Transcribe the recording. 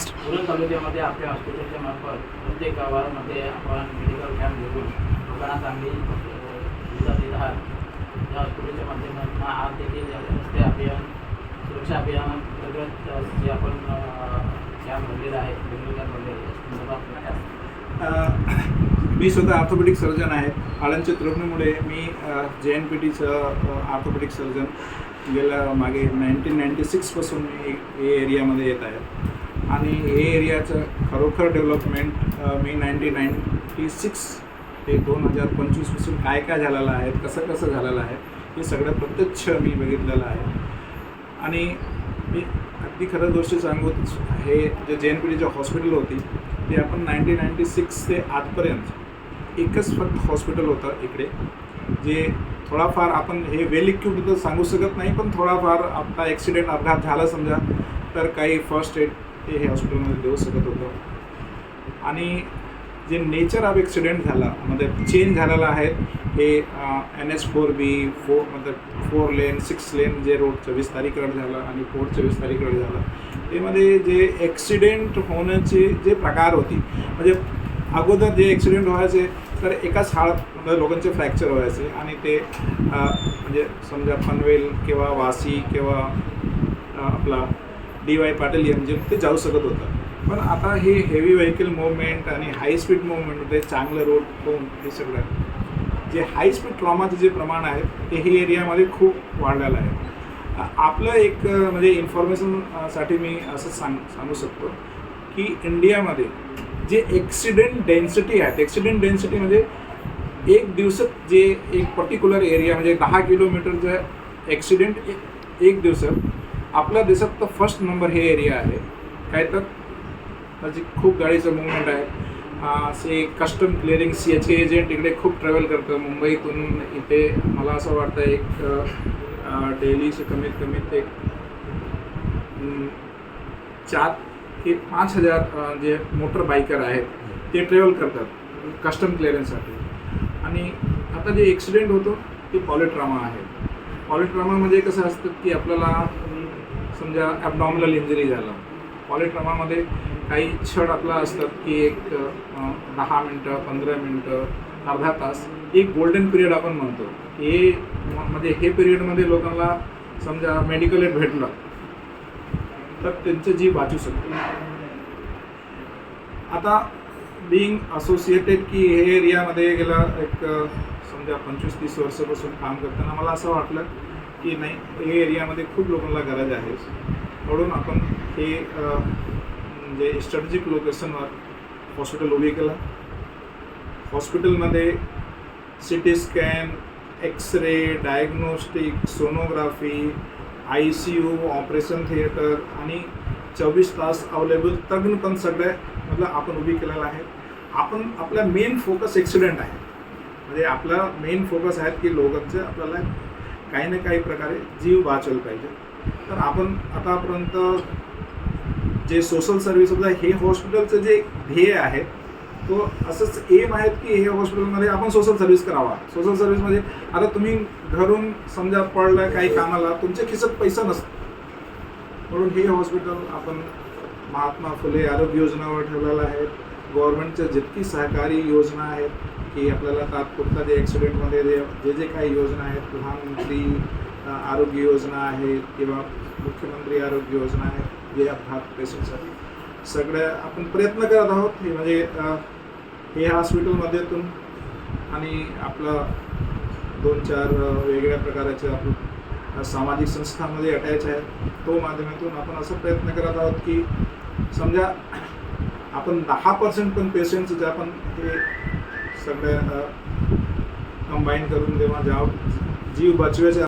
सुरत तालुक्यामध्ये आपल्या हॉस्पिटलच्या मार्फत प्रत्येक गावामध्ये आपण मेडिकल कॅम्प घेऊन लोकांना चांगली सुविधा देत आहात. या हॉस्पिटलच्या माध्यमातून आज देखील रस्ते अभियान सुरक्षा अभियान अंतर्गत अ, जे आपण कॅम्प भरलेला आहे मेडिकल कॅम्प भरलेला आहे मी स्वतः ऑर्थोपेडिक सर्जन आहे. आळंदच्या तरुणीमुळे मी जे एन पी टीचं ऑर्थोपेडिक सर्जन गेल्या मागे नाईन्टीन नाईन्टी सिक्सपासून मी हे एरियामध्ये येत आहे. आणि हे एरियाचं खरोखर डेव्हलपमेंट मी नाईन्टी नाईन्टी सिक्स ते दोन हजार पंचवीसपासून काय काय झालेलं आहे कसं कसं झालेलं आहे हे सगळं प्रत्यक्ष मी बघितलेलं आहे. आणि मी अगदी खरं गोष्ट सांगू हे जे जे एन पी जे हॉस्पिटल होती ते आपण नाईन्टीन नाईन्टी सिक्स ते आजपर्यंत एकच फक्त हॉस्पिटल होतं इकडे जे थोडाफार आपण हे वेल इक्विप्ड तर सांगू शकत नाही पण थोडाफार आपला ॲक्सिडेंट अपघात झाला समजा तर काही फर्स्ट एड ते हे हॉस्पिटलमध्ये देऊ शकत होतं. आणि जे नेचर ऑफ ॲक्सिडेंट झाला म्हणजे चेंज झालेला आहे. हे N H four B four मतलब फोर लेन सिक्स लेन जे रोड चोवीस तारीखकडे झालं आणि फोर चोवीस तारीखकडे झालं. त्यामध्ये जे ॲक्सिडेंट होण्याचे जे प्रकार होती म्हणजे अगोदर जे ॲक्सिडेंट व्हायचे तर एकाच हाड म्हणजे लोकांचे फ्रॅक्चर व्हायचे आणि ते म्हणजे समजा पनवेल किंवा वासी किंवा आपला डी वाय पाटील एम ते जाऊ शकत होतं. पण आता हे हेवी व्हेकल मूवमेंट आणि हाय स्पीड मूवमेंटमध्ये चांगलं रोड होऊन हे सगळं. जे हाय स्पीड ट्रॉमाचं जे प्रमाण आहे ते हे एरियामध्ये खूप वाढलेलं आहे. आपलं एक म्हणजे इन्फॉर्मेशनसाठी मी असं सांग सांगू शकतो की इंडियामध्ये जे ॲक्सिडेंट डेन्सिटी आहे ॲक्सिडेंट डेन्सिटी म्हणजे एक दिवसात जे एक पर्टिक्युलर एरिया म्हणजे दहा किलोमीटरचं ॲक्सिडेंट एक एक दिवसात आपल्या देशात तर फर्स्ट नंबर हे एरिया आहे. काय तर? माझी खूप गाडीचं मुवमेंट आहे. असे custom clearing C H agent इकडे खूप ट्रॅव्हल करतं. मुंबईतून इथे मला असं वाटतं एक डेलीचे कमीत कमीत एक चार ते पाच हजार जे मोटर बायकर आहेत ते ट्रॅव्हल करतात कस्टम क्लिअरन्ससाठी आणि आता जे ॲक्सिडेंट होतो ते पॉलिट्रामा आहे. पॉलिट्रामामध्ये म्हणजे कसं असतं की आपल्याला समजा ॲबडॉमिनल इंजरी झालं. पॉलिट्रामामध्ये काही क्षण आपला असतात की एक दहा मिनटं पंधरा मिनटं अर्धा तास एक गोल्डन पिरियड आपण म्हणतो. हे म्हणजे हे पिरियडमध्ये लोकांना समजा मेडिकल एड भेटलं तर त्यांचं जीव वाचू शकतो. आता बिईंग असोसिएटेड की हे एरियामध्ये गेला एक समजा पंचवीस तीस वर्षापासून काम करताना मला असं वाटलं की नाही हे एरियामध्ये खूप लोकांना गरज आहे. म्हणून आपण हे म्हणजे स्ट्रॅटेजिक लोकेशनवर हॉस्पिटल उभी केलं. हॉस्पिटलमध्ये C T scan X ray diagnostic sonography I C U operation theatre आणि चोवीस तास अवेलेबल तज्ञ पण सगळे मतलब आपण उभी केलेलं आहे. आपण आपला मेन फोकस ॲक्सिडेंट आहे. म्हणजे आपला मेन फोकस आहे की लोकांचं आपल्याला काही ना काही प्रकारे जीव वाचवला पाहिजे. तर आपण आतापर्यंत जे सोशल सर्व्हिस होतं हे हॉस्पिटलचं जे ध्येय आहे तो असंच एम आहेत की हे हॉस्पिटलमध्ये आपण सोशल सर्व्हिस करावा. सोशल सर्व्हिसमध्ये म्हणजे, आता तुम्ही घरून समजा पडलं काही कामाला तुमच्या खिसत पैसा नसतो म्हणून हे हॉस्पिटल आपण महात्मा फुले आरोग्य योजनावर ठेवलेलं आहे. गव्हर्नमेंटच्या जितकी सहकारी योजना आहेत की आपल्याला तात्पुरता जे ॲक्सिडेंटमध्ये जे जे जे काही योजना आहेत प्रधानमंत्री आरोग्य योजना आहे किंवा मुख्यमंत्री आरोग्य योजना आहे जे अपघात पेशंटसाठी. सगळ्या आपण प्रयत्न करत आहोत हे म्हणजे हे हॉस्पिटलमध्येतून आणि आपलं दोन चार वेगळ्या प्रकारचे आपण सामाजिक संस्थांमध्ये अटॅच आहेत तो माध्यमातून आपण असं प्रयत्न करत आहोत की समजा आपण दहा पर्सेंट पण पेशंट जे आपण ते सगळ्या कंबाईन करून जेव्हा जाव जीव वाचवायचे